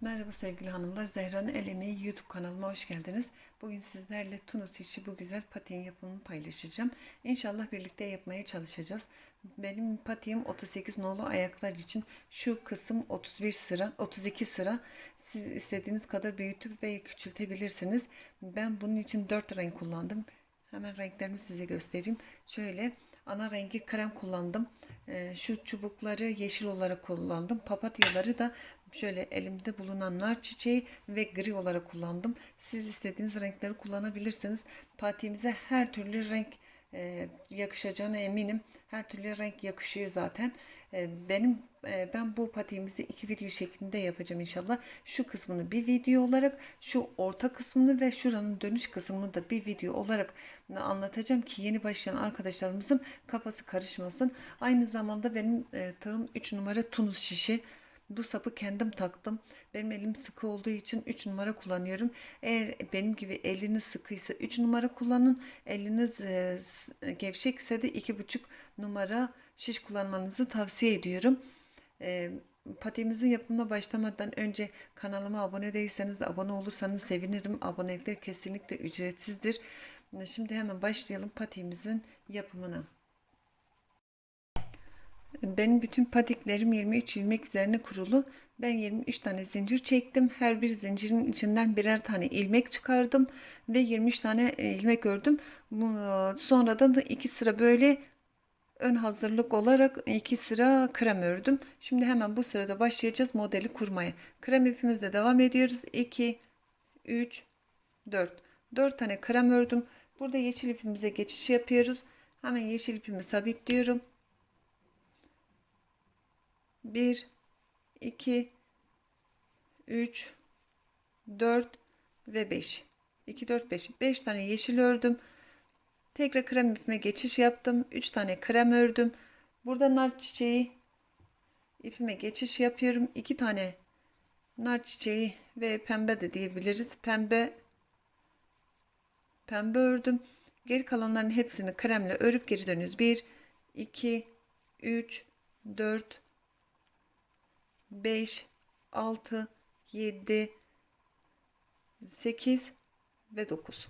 Merhaba sevgili hanımlar. Zehra'nın El Emeği YouTube kanalıma hoş geldiniz. Bugün sizlerle Tunus işi bu güzel patiğin yapımını paylaşacağım. İnşallah birlikte yapmaya çalışacağız. Benim patiğim 38 nolu ayaklar için şu kısım 31 sıra, 32 sıra. Siz istediğiniz kadar büyütüp ve küçültebilirsiniz. Ben bunun için 4 renk kullandım. Hemen renklerimi size göstereyim. Şöyle ana rengi krem kullandım. Ee, şu çubukları yeşil olarak kullandım. Papatyaları da şöyle elimde bulunan nar çiçeği ve gri olarak kullandım. Siz istediğiniz renkleri kullanabilirsiniz. Patiğimize her türlü renk e, yakışacağına eminim. Her türlü renk yakışıyor zaten. E, benim e, ben bu patiğimizi iki video şeklinde yapacağım inşallah. Şu kısmını bir video olarak, şu orta kısmını ve şuranın dönüş kısmını da bir video olarak anlatacağım ki yeni başlayan arkadaşlarımızın kafası karışmasın. Aynı zamanda benim e, tığım 3 numara tunus şişi. Bu sapı kendim taktım. Benim elim sıkı olduğu için 3 numara kullanıyorum. Eğer benim gibi eliniz sıkıysa 3 numara kullanın. Eliniz e, gevşekse de 2,5 numara şiş kullanmanızı tavsiye ediyorum. E, yapımına başlamadan önce kanalıma abone değilseniz abone olursanız sevinirim. Abonelikler kesinlikle ücretsizdir. Şimdi hemen başlayalım patiğimizin yapımına. Benim bütün patiklerim 23 ilmek üzerine kurulu. Ben 23 tane zincir çektim. Her bir zincirin içinden birer tane ilmek çıkardım ve 23 tane e, ilmek ördüm. Sonradan da iki sıra böyle ön hazırlık olarak iki sıra krem ördüm. Şimdi hemen bu sırada başlayacağız modeli kurmaya. Krem ipimizle devam ediyoruz. 2 3 4 4 tane krem ördüm. Burada yeşil ipimize geçiş yapıyoruz. Hemen yeşil ipimi sabitliyorum. 1 2 3 4 ve 5 2 4 5 5 tane yeşil ördüm. Tekrar krem ipime geçiş yaptım. 3 tane krem ördüm. Burada nar çiçeği ipime geçiş yapıyorum. 2 tane nar çiçeği ve pembe de diyebiliriz. Pembe pembe ördüm. Geri kalanların hepsini kremle örüp geri dönüyoruz. 1 2 3 4 5, 6, 7, 8 ve 9.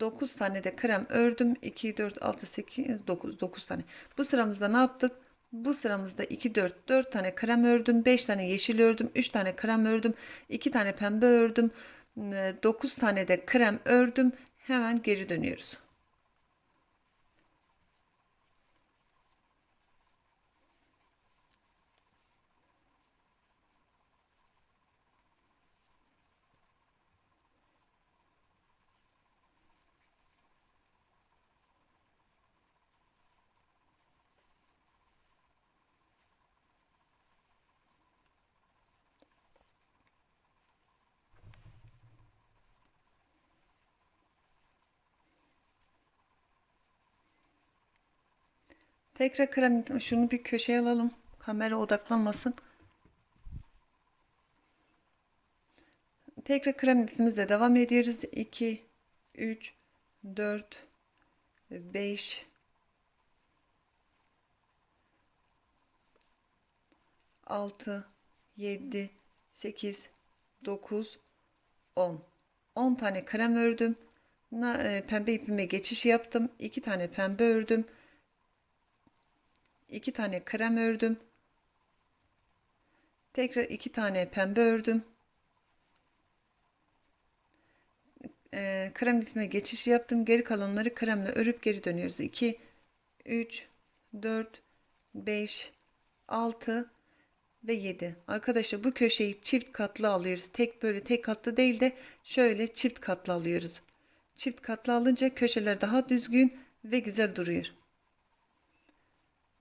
9 tane de krem ördüm. 2, 4, 6, 8, 9, 9 tane. Bu sıramızda ne yaptık? Bu sıramızda 2, 4, 4 tane krem ördüm. 5 tane yeşil ördüm. 3 tane krem ördüm. 2 tane pembe ördüm. 9 tane de krem ördüm. Hemen geri dönüyoruz. Tekrar krem şunu bir köşeye alalım. Kamera odaklanmasın. Tekrar krem ipimizle devam ediyoruz. 2 3 4 5 6 7 8 9 10 10 tane krem ördüm. E, pembe ipime geçiş yaptım. 2 tane pembe ördüm. 2 tane krem ördüm. Tekrar 2 tane pembe ördüm. Ee, krem ipime geçiş yaptım. Geri kalanları kremle örüp geri dönüyoruz. 2 3 4 5 6 ve 7. Arkadaşlar bu köşeyi çift katlı alıyoruz. Tek böyle tek katlı değil de şöyle çift katlı alıyoruz. Çift katlı alınca köşeler daha düzgün ve güzel duruyor.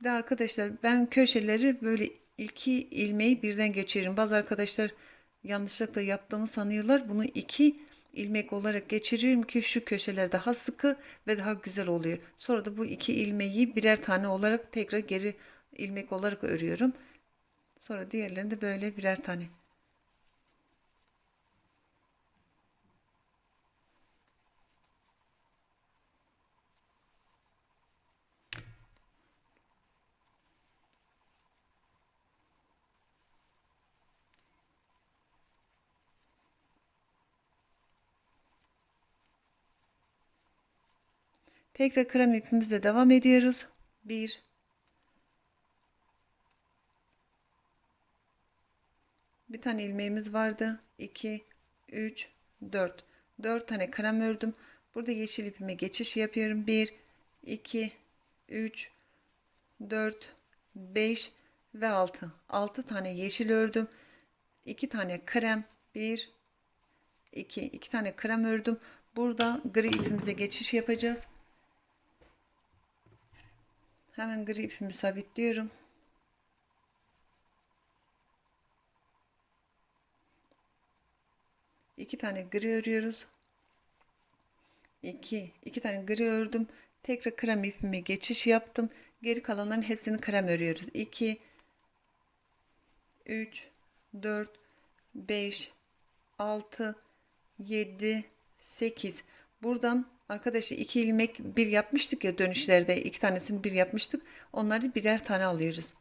Ve arkadaşlar ben köşeleri böyle iki ilmeği birden geçiririm. Bazı arkadaşlar yanlışlıkla yaptığımı sanıyorlar. Bunu iki ilmek olarak geçiririm ki şu köşeler daha sıkı ve daha güzel oluyor. Sonra da bu iki ilmeği birer tane olarak tekrar geri ilmek olarak örüyorum. Sonra diğerlerini de böyle birer tane Tekrar krem ipimizle devam ediyoruz. 1 Bir tane ilmeğimiz vardı. 2 3 4 4 tane krem ördüm. Burada yeşil ipime geçiş yapıyorum. 1 2 3 4 5 ve 6 6 tane yeşil ördüm 2 tane krem 1 2 2 tane krem ördüm burada gri ipimize geçiş yapacağız hemen gri ipimi sabitliyorum. İki tane gri örüyoruz. 2 2 tane gri ördüm. Tekrar krem ipime geçiş yaptım. Geri kalanların hepsini krem örüyoruz. 2 3 4 5 6 7 8 buradan arkadaşlar iki ilmek bir yapmıştık ya dönüşlerde iki tanesini bir yapmıştık onları birer tane alıyoruz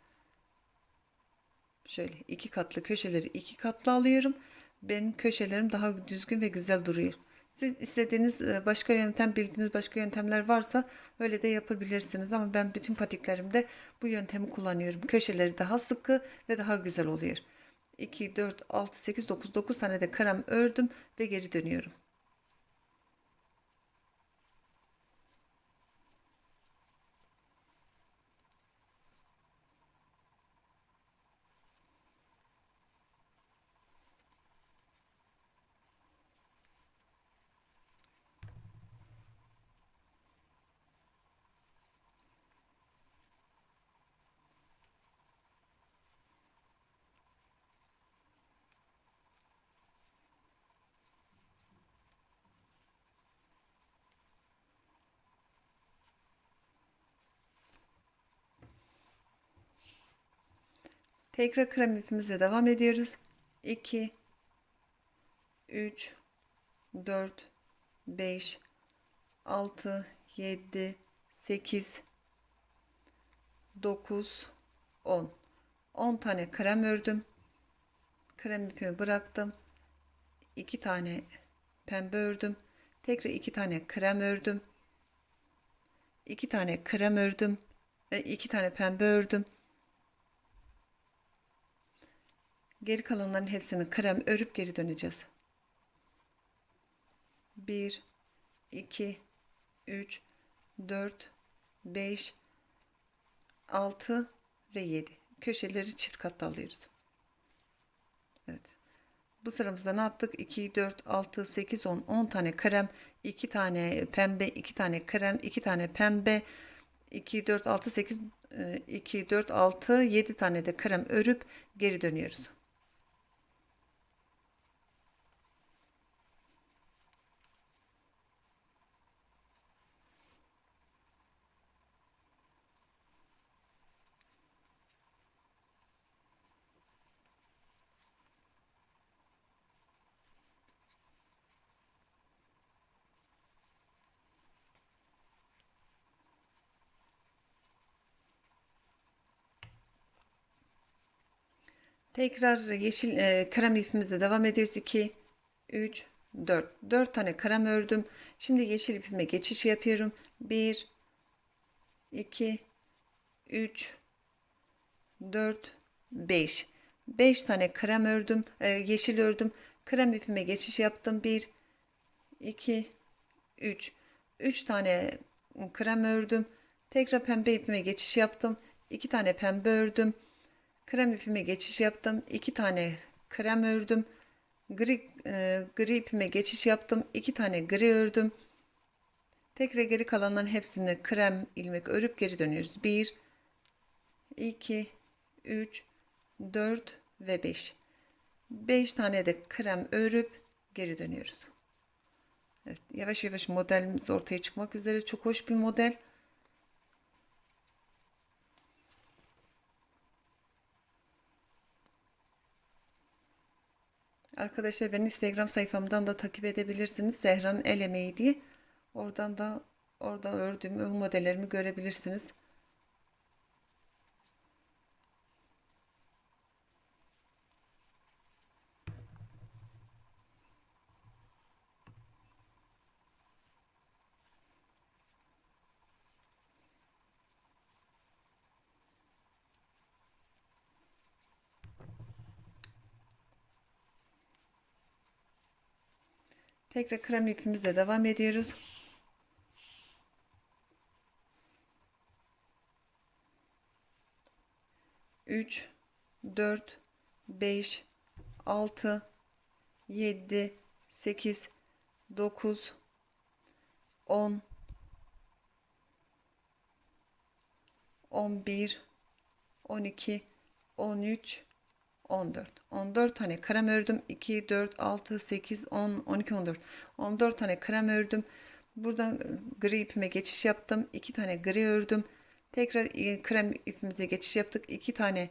şöyle iki katlı köşeleri iki katlı alıyorum benim köşelerim daha düzgün ve güzel duruyor siz istediğiniz e, başka yöntem bildiğiniz başka yöntemler varsa öyle de yapabilirsiniz. Ama ben bütün patiklerimde bu yöntemi kullanıyorum. Köşeleri daha sıkı ve daha güzel oluyor. 2, 4, 6, 8, 9, 9 tane de krem ördüm ve geri dönüyorum. Tekrar krem ipimize devam ediyoruz. 2 3 4 5 6 7 8 9 10 10 tane krem ördüm. Krem ipimi bıraktım. 2 tane pembe ördüm. Tekrar 2 tane krem ördüm. 2 tane krem ördüm. 2 tane pembe ördüm. Geri kalanların hepsini krem örüp geri döneceğiz. 1 2 3 4 5 6 ve 7 köşeleri çift katlı alıyoruz. Evet. Bu sıramızda ne yaptık? 2, 4, 6, 8, 10. 10 tane krem, 2 tane pembe, 2 tane krem, 2 tane pembe, 2, 4, 6, 8, 2, 4, 6, 7 tane de krem örüp geri dönüyoruz. Tekrar yeşil e, krem ipimizle devam ediyoruz. 2, 3, 4. 4 tane krem ördüm. Şimdi yeşil ipime geçiş yapıyorum. 1, 2, 3, 4, 5. 5 tane krem ördüm. E, yeşil ördüm. Krem ipime geçiş yaptım. 1, 2, 3. 3 tane krem ördüm. Tekrar pembe ipime geçiş yaptım. 2 tane pembe ördüm. Krem ipime geçiş yaptım. 2 tane krem ördüm. Gri, e, gri ipime geçiş yaptım. 2 tane gri ördüm. Tekrar geri kalanların hepsini krem ilmek örüp geri dönüyoruz. 1 2 3 4 ve 5. 5 tane de krem örüp geri dönüyoruz. Evet, yavaş yavaş modelimiz ortaya çıkmak üzere. Çok hoş bir model. Arkadaşlar ben Instagram sayfamdan da takip edebilirsiniz. Zehra'nın el emeği diye. Oradan da orada ördüğüm modellerimi görebilirsiniz. Tekrar krem ipimizle devam ediyoruz. Üç, dört, beş, altı, yedi, sekiz, dokuz, on, on bir, on iki, on üç, 14. 14 tane krem ördüm. 2, 4, 6, 8, 10, 12, 14. 14 tane krem ördüm. Buradan gri ipime geçiş yaptım. 2 tane gri ördüm. Tekrar e, krem ipimize geçiş yaptık. 2 tane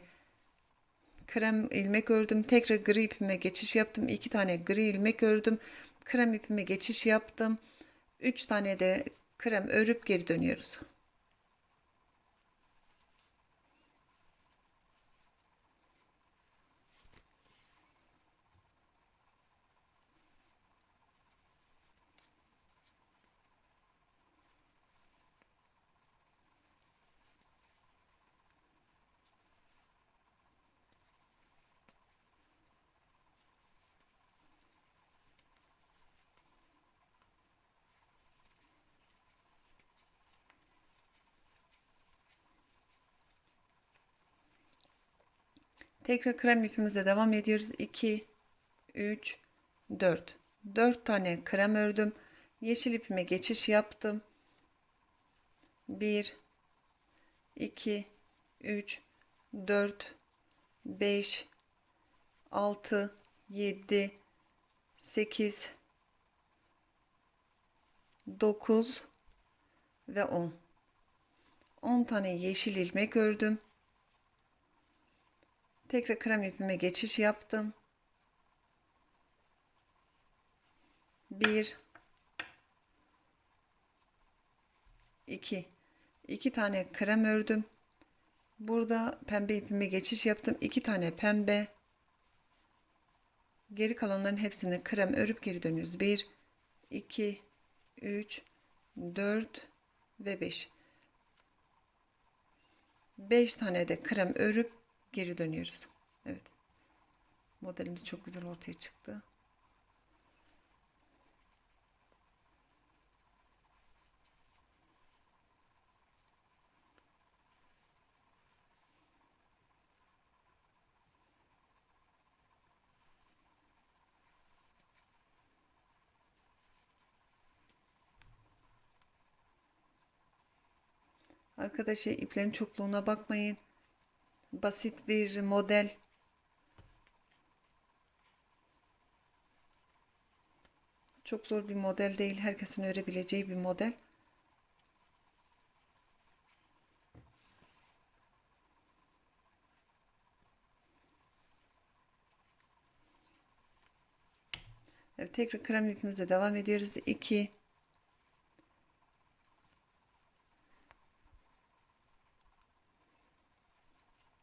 krem ilmek ördüm. Tekrar gri ipime geçiş yaptım. 2 tane gri ilmek ördüm. Krem ipime geçiş yaptım. 3 tane de krem örüp geri dönüyoruz. Tekrar krem ipimize devam ediyoruz. 2, 3, 4. 4 tane krem ördüm. Yeşil ipime geçiş yaptım. 1, 2, 3, 4, 5, 6, 7, 8, 9 ve 10. 10 tane yeşil ilmek ördüm. Tekrar krem ipime geçiş yaptım. 1 2 2 tane krem ördüm. Burada pembe ipime geçiş yaptım. 2 tane pembe. Geri kalanların hepsini krem örüp geri dönüyoruz. 1 2 3 4 ve 5. 5 tane de krem örüp geri dönüyoruz. Evet. Modelimiz çok güzel ortaya çıktı. Arkadaşlar iplerin çokluğuna bakmayın. Basit bir model. Çok zor bir model değil. Herkesin örebileceği bir model. Evet, tekrar krem ipimizle devam ediyoruz. 2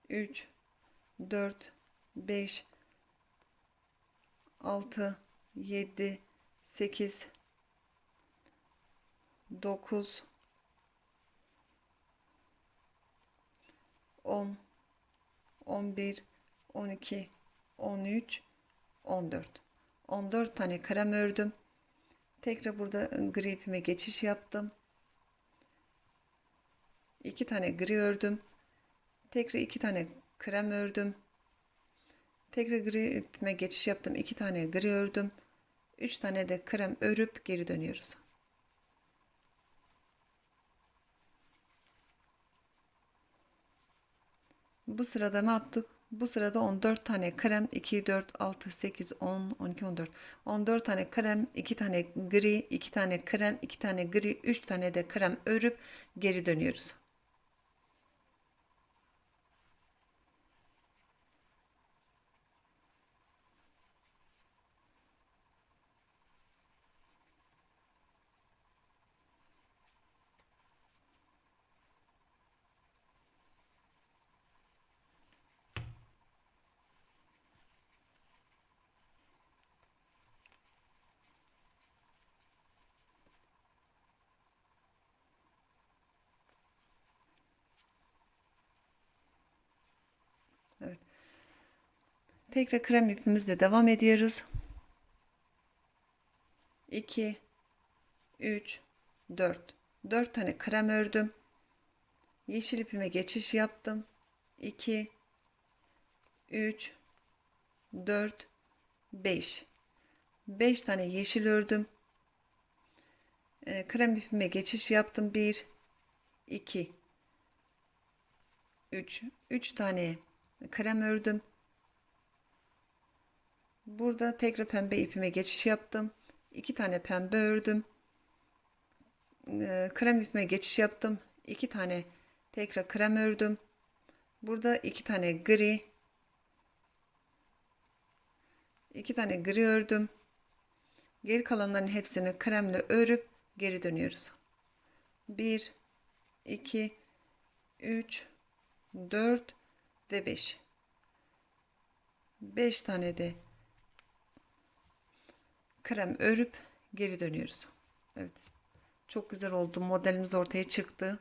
3 4 5 6 7 8 9 10 11 12 13 14 14 tane krem ördüm. Tekrar burada gri ipime geçiş yaptım. 2 tane gri ördüm Tekrar iki tane krem ördüm. Tekrar gri ipime geçiş yaptım. iki tane gri ördüm. Üç tane de krem örüp geri dönüyoruz. Bu sırada ne yaptık? Bu sırada 14 tane krem, 2, 4, 6, 8, 10, 12, 14. 14 tane krem, 2 tane gri, 2 tane krem, 2 tane gri, 3 tane de krem örüp geri dönüyoruz. Tekrar krem ipimizle devam ediyoruz. 2 3 4 4 tane krem ördüm. Yeşil ipime geçiş yaptım. 2 3 4 5 5 tane yeşil ördüm. Ee, krem ipime geçiş yaptım. 1 2 3 3 tane krem ördüm. Burada tekrar pembe ipime geçiş yaptım. 2 tane pembe ördüm. Ee, krem ipime geçiş yaptım. 2 tane tekrar krem ördüm. Burada 2 tane gri. 2 tane gri ördüm. Geri kalanların hepsini kremle örüp geri dönüyoruz. 1 2 3 4 ve 5. 5 tane de krem örüp geri dönüyoruz. Evet. Çok güzel oldu. Modelimiz ortaya çıktı.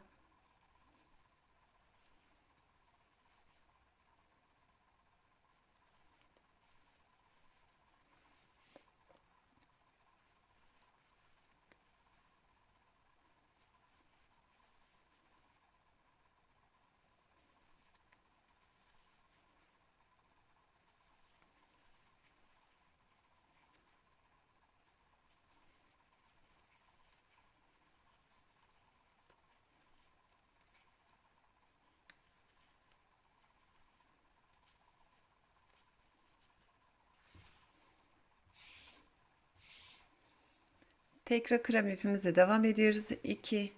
Tekrar krem ipimizle devam ediyoruz. 2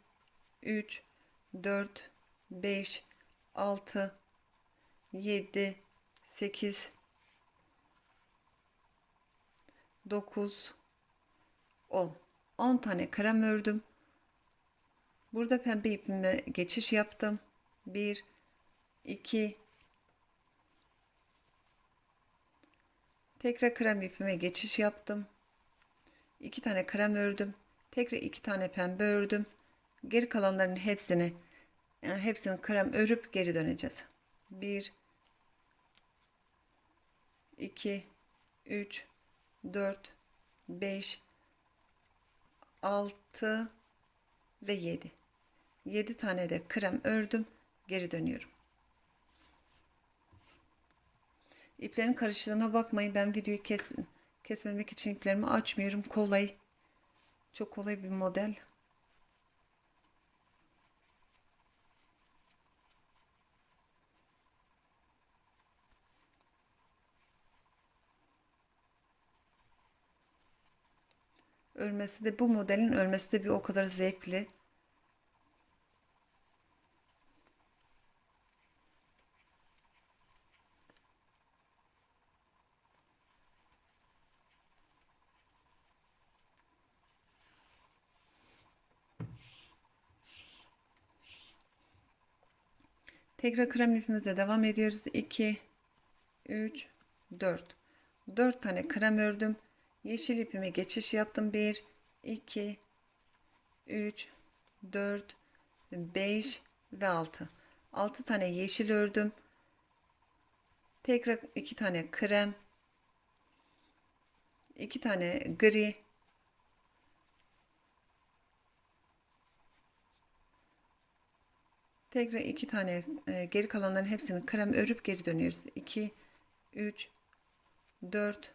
3 4 5 6 7 8 9 10 10 tane krem ördüm. Burada pembe ipime geçiş yaptım. 1 2 Tekrar krem ipime geçiş yaptım. 2 tane krem ördüm. Tekrar 2 tane pembe ördüm. Geri kalanların hepsini yani hepsini krem örüp geri döneceğiz. 1 2 3 4 5 6 ve 7. 7 tane de krem ördüm. Geri dönüyorum. İplerin karıştığına bakmayın. Ben videoyu kes, kesmemek için iplerimi açmıyorum. Kolay. Çok kolay bir model. Örmesi de bu modelin örmesi de bir o kadar zevkli. Tekrar krem ipimizle devam ediyoruz. 2 3 4 4 tane krem ördüm. Yeşil ipime geçiş yaptım. 1 2 3 4 5 ve 6. 6 tane yeşil ördüm. Tekrar 2 tane krem 2 tane gri Tekrar iki tane e, geri kalanların hepsini krem örüp geri dönüyoruz. 2 3 4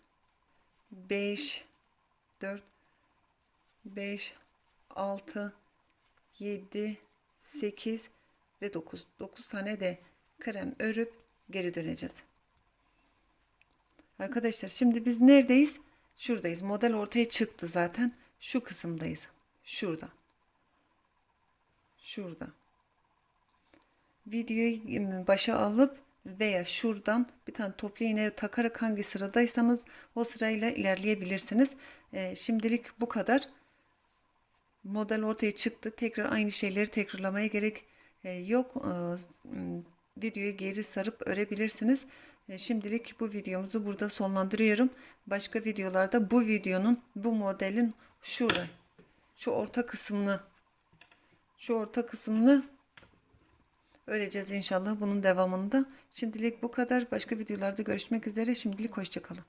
5 4 5 6 7 8 ve 9 9 tane de krem örüp geri döneceğiz. Arkadaşlar şimdi biz neredeyiz? Şuradayız. Model ortaya çıktı zaten. Şu kısımdayız. Şurada. Şurada videoyu başa alıp veya şuradan bir tane toplu iğne takarak hangi sıradaysanız o sırayla ilerleyebilirsiniz. E, şimdilik bu kadar. Model ortaya çıktı. Tekrar aynı şeyleri tekrarlamaya gerek e, yok. E, videoyu geri sarıp örebilirsiniz. E, şimdilik bu videomuzu burada sonlandırıyorum. Başka videolarda bu videonun bu modelin şurada şu orta kısmını şu orta kısmını Öreceğiz inşallah bunun devamında. Şimdilik bu kadar. Başka videolarda görüşmek üzere. Şimdilik hoşçakalın.